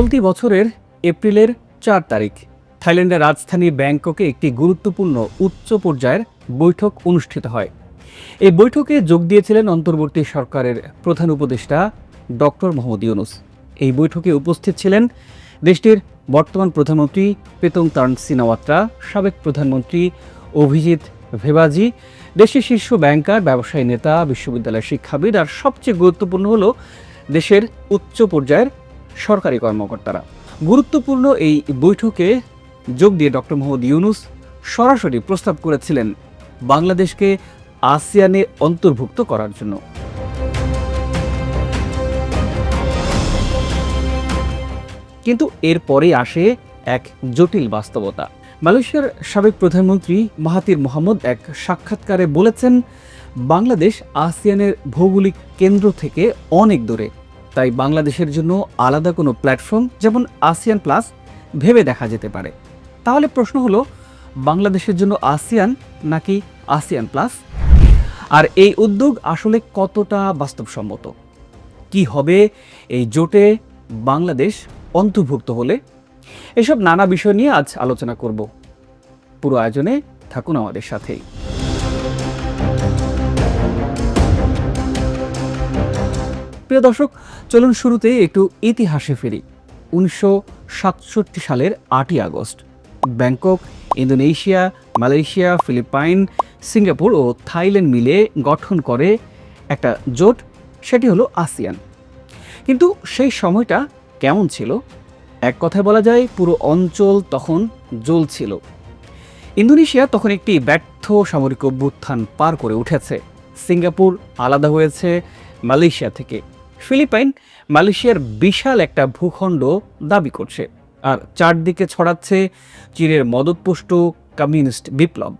চলতি বছরের এপ্রিলের চার তারিখ, থাইল্যান্ডের রাজধানী ব্যাংককে একটি গুরুত্বপূর্ণ উচ্চ পর্যায়ের বৈঠক অনুষ্ঠিত হয়। এই বৈঠকে যোগ দিয়েছিলেন অন্তর্বর্তী সরকারের প্রধান উপদেষ্টা ডক্টর মোহাম্মদ ইউনুস। এই বৈঠকে উপস্থিত ছিলেন দেশটির বর্তমান প্রধানমন্ত্রী পেতং তার্ন সিনাওয়াত্রা, সাবেক প্রধানমন্ত্রী অভিজিৎ ভেবাজি, দেশের শীর্ষ ব্যাংকার, ব্যবসায়ী নেতা, বিশ্ববিদ্যালয়ের শিক্ষাবিদ, আর সবচেয়ে গুরুত্বপূর্ণ হল দেশের উচ্চ পর্যায়ের সরকারি কর্মকর্তারা। গুরুত্বপূর্ণ এই বৈঠকে যোগ দিয়ে ডক্টর মোহাম্মদ ইউনুস সরাসরি প্রস্তাব করেছিলেন বাংলাদেশকে আসিয়ানে অন্তর্ভুক্ত করার জন্য। কিন্তু এরপরেই আসে এক জটিল বাস্তবতা। মালয়েশিয়ার সাবেক প্রধানমন্ত্রী মাহাতির মোহাম্মদ এক সাক্ষাৎকারে বলেছেন, বাংলাদেশ আসিয়ানের ভৌগোলিক কেন্দ্র থেকে অনেক দূরে। তাই বাংলাদেশের জন্য আলাদা কোনো প্ল্যাটফর্ম যেমন আসিয়ান প্লাস ভেবে দেখা যেতে পারে। তাহলে প্রশ্ন হলো, বাংলাদেশের জন্য আসিয়ান নাকি আসিয়ান প্লাস আর এই উদ্যোগ আসলে কতটা বাস্তবসম্মত? কি হবে? এই জোটে বাংলাদেশ অন্তর্ভুক্ত হলে? এসব নানা বিষয় নিয়ে আজ আলোচনা করব। পুরো আয়োজনে থাকুন আমাদের সাথেই। প্রিয় দর্শক চলুন শুরুতে একটু ইতিহাসে ফিরি। উনিশশো সাতষট্টি সালের আটই August. Bangkok, Indonesia, Malaysia, Philippines, Singapore ও থাইল্যান্ড মিলে গঠন করে একটা জোট, সেটি হলো আসিয়ান। কিন্তু সেই সময়টা কেমন ছিল? এক কথায় বলা যায়, পুরো অঞ্চল তখন জ্বলছিল। ইন্দোনেশিয়া তখন একটি ব্যর্থ সামরিক অভ্যুত্থান পার করে উঠেছে। সিঙ্গাপুর আলাদা হয়েছে মালয়েশিয়া থেকে। ফিলিপাইন মালয়েশিয়ার বিশাল একটা ভূখণ্ড দাবি করছে আর চারদিকে ছড়াচ্ছে চীনের মদতপুষ্ট কমিউনিস্ট বিপ্লব।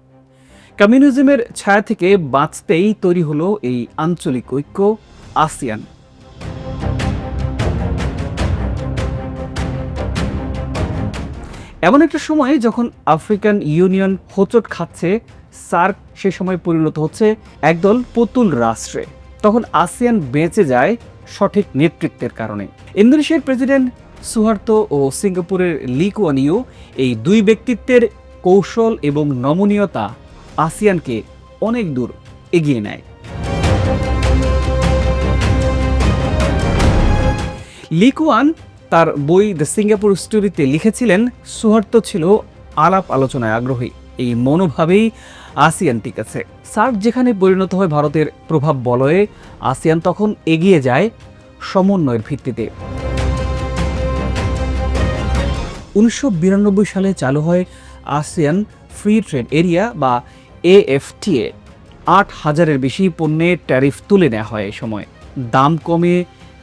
কমিউনিজমের ছায়া থেকে বাঁচতেই তৈরি হলো এই আঞ্চলিক ঐক্য, আসিয়ান। এমন একটা সময়ে যখন আফ্রিকান ইউনিয়ন হোঁচট খাচ্ছে, সার্ক সে সময় পরিণত হচ্ছে একদল পুতুল রাষ্ট্রে। তখন আসিয়ান বেঁচে যায় সঠিক নেতৃত্বের কারণে। ইন্দোনেশিয়ার প্রেসিডেন্ট সুহার্তো ও সিঙ্গাপুরের লি কুয়ান ইউ এই দুই ব্যক্তিত্বের কৌশল এবং নমনীয়তা আসিয়ানকে অনেক দূর এগিয়ে নেয়। লিকুয়ান তার বই দ্য সিঙ্গাপুর স্টোরিতে লিখেছিলেন, সুহার্তো ছিল আলাপ আলোচনায় আগ্রহী। এই মনোভাবেই আসিয়ান ঠিক আছে সার্ক যেখানে পরিণত হয় ভারতের প্রভাব বলয়ে, আসিয়ান তখন এগিয়ে যায় সমন্বয়ের ভিত্তিতে। উনিশশো বিরানব্বই সালে চালু হয় আসিয়ান ফ্রি ট্রেড এরিয়া বা এএফটিএ। আট হাজারের বেশি পণ্যের ট্যারিফ তুলে নেওয়া হয় এই সময়। দাম কমে,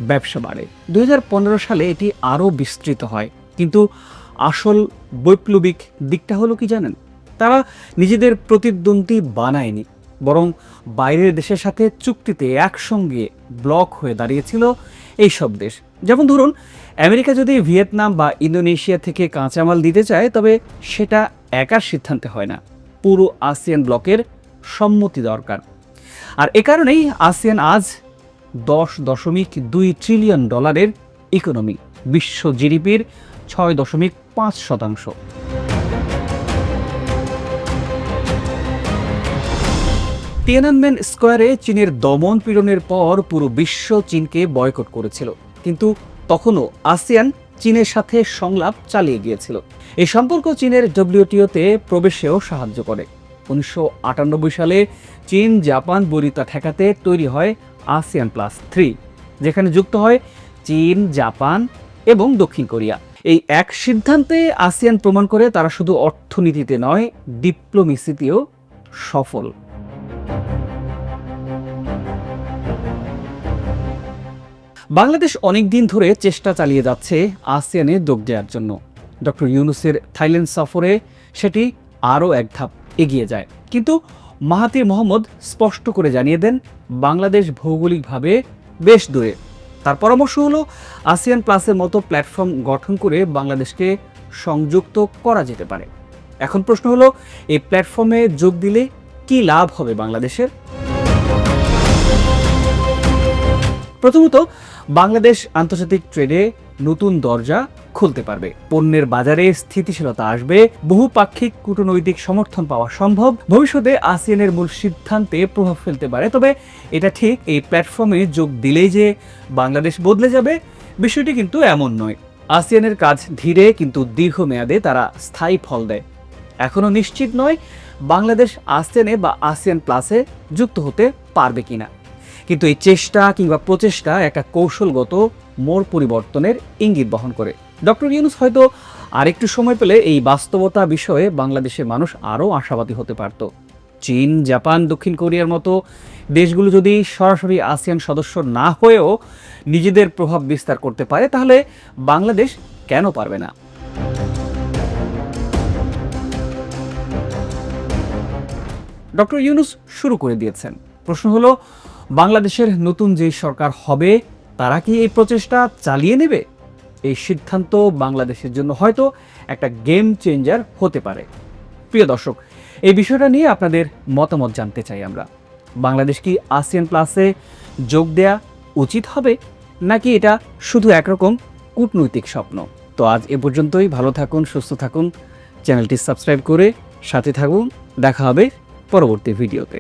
ব্যবসা বাড়ে। দুই হাজার পনেরো সালে এটি আরও বিস্তৃত হয়। কিন্তু আসল বৈপ্লবিক দিকটা হলো কি জানেন? তারা নিজেদের প্রতিদ্বন্দ্বী বানায়নি, বরং বাইরের দেশের সাথে চুক্তিতে একসঙ্গে ব্লক হয়ে দাঁড়িয়েছিল এই সব দেশ। যেমন ধরুন, আমেরিকা যদি ভিয়েতনাম বা ইন্দোনেশিয়া থেকে কাঁচামাল দিতে চায়, তবে সেটা একার সিদ্ধান্তে হয় না। পুরো আসিয়ান ব্লকের সম্মতি দরকার। আর এ কারণেই আসিয়ান আজ দশ দশমিক দুই ট্রিলিয়ন ডলারের ইকোনমি, বিশ্ব জিডিপির ছয় দশমিক পাঁচ শতাংশ। তিয়ানানমেন স্কোয়ারে চীনের দমন পীড়নের পর পুরো বিশ্ব চীনকে বয়কট করেছিল। কিন্তু তখনও আসিয়ান চীনের সাথে সংলাপ চালিয়ে গিয়েছিল। এই সম্পর্ক চীনের ডব্লিউটিওতে প্রবেশেও সাহায্য করে। উনিশশো আটানব্বই সালে চীন, জাপান বরিতা ঠেকাতে তৈরি হয় আসিয়ান প্লাস থ্রি যেখানে যুক্ত হয় চীন, জাপান এবং দক্ষিণ কোরিয়া। এই এক সিদ্ধান্তে আসিয়ান প্রমাণ করে তারা শুধু অর্থনীতিতে নয় ডিপ্লোমেসিতেও সফল। বাংলাদেশ অনেক দিন ধরে চেষ্টা চালিয়ে যাচ্ছে আসিয়ানে যোগ দেওয়ার জন্য। ডক্টর ইউনুসের থাইল্যান্ড সফরে সেটি আরও এক ধাপ এগিয়ে যায়। কিন্তু মাহাতির মোহাম্মদ স্পষ্ট করে জানিয়ে দেন, বাংলাদেশ ভৌগোলিকভাবে বেশ দূরে। তার পরামর্শ হলো, আসিয়ান প্লাসের মতো প্ল্যাটফর্ম গঠন করে বাংলাদেশকে সংযুক্ত করা যেতে পারে। এখন প্রশ্ন হলো, এই প্ল্যাটফর্মে যোগ দিলে কি লাভ হবে বাংলাদেশের? প্রথমত, বাংলাদেশ আন্তর্জাতিক ট্রেডে নতুন দরজা খুলতে পারবে। পণ্যের বাজারে স্থিতিশীলতা আসবে, বহুপাক্ষিক কূটনৈতিক সমর্থন পাওয়া সম্ভব, ভবিষ্যতে আসিয়ানের মূল সিদ্ধান্তে প্রভাব ফেলতে পারে। তবে এটা ঠিক, এই প্ল্যাটফর্মে যোগ দিলেই যে বাংলাদেশ বদলে যাবে, বিষয়টি কিন্তু এমন নয়। আসিয়ানের কাজ ধীরে কিন্তু দীর্ঘমেয়াদে তারা স্থায়ী ফল দেয়। এখনও নিশ্চিত নয়, বাংলাদেশ আসিয়ানে বা আসিয়ান প্লাসে যুক্ত হতে পারবে কিনা। কিন্তু এই চেষ্টা কিংবা প্রচেষ্টা একটা কৌশলগত মোর পরিবর্তনের ইঙ্গিত বহন করে। ডক্টর ইউনুস হয়তো আরেকটু সময় পেলে এই বাস্তবতা বিষয়ে বাংলাদেশের মানুষ আরও আশাবাদী হতে পারত। চীন, জাপান, দক্ষিণ কোরিয়ার মতো দেশগুলো যদি সরাসরি আসিয়ান সদস্য না হয়েও নিজেদের প্রভাব বিস্তার করতে পারে, তাহলে বাংলাদেশ কেন পারবে না? ডক্টর ইউনুস শুরু করে দিয়েছেন। প্রশ্ন হলো বাংলাদেশের নতুন যে সরকার হবে, তারা কি এই প্রচেষ্টা চালিয়ে নেবে? এই সিদ্ধান্ত বাংলাদেশের জন্য হয়তো একটা গেম চেঞ্জার হতে পারে। প্রিয় দর্শক, এই বিষয়টা নিয়ে আপনাদের মতামত জানতে চাই আমরা। বাংলাদেশ কি আসিয়ান প্লাসে যোগ দেয়া উচিত হবে, নাকি এটা শুধু একরকম কূটনৈতিক স্বপ্ন? তো আজ এ পর্যন্তই, ভালো থাকুন, সুস্থ থাকুন, চ্যানেলটি সাবস্ক্রাইব করে সাথে থাকুন, দেখা হবে পরবর্তী ভিডিওতে।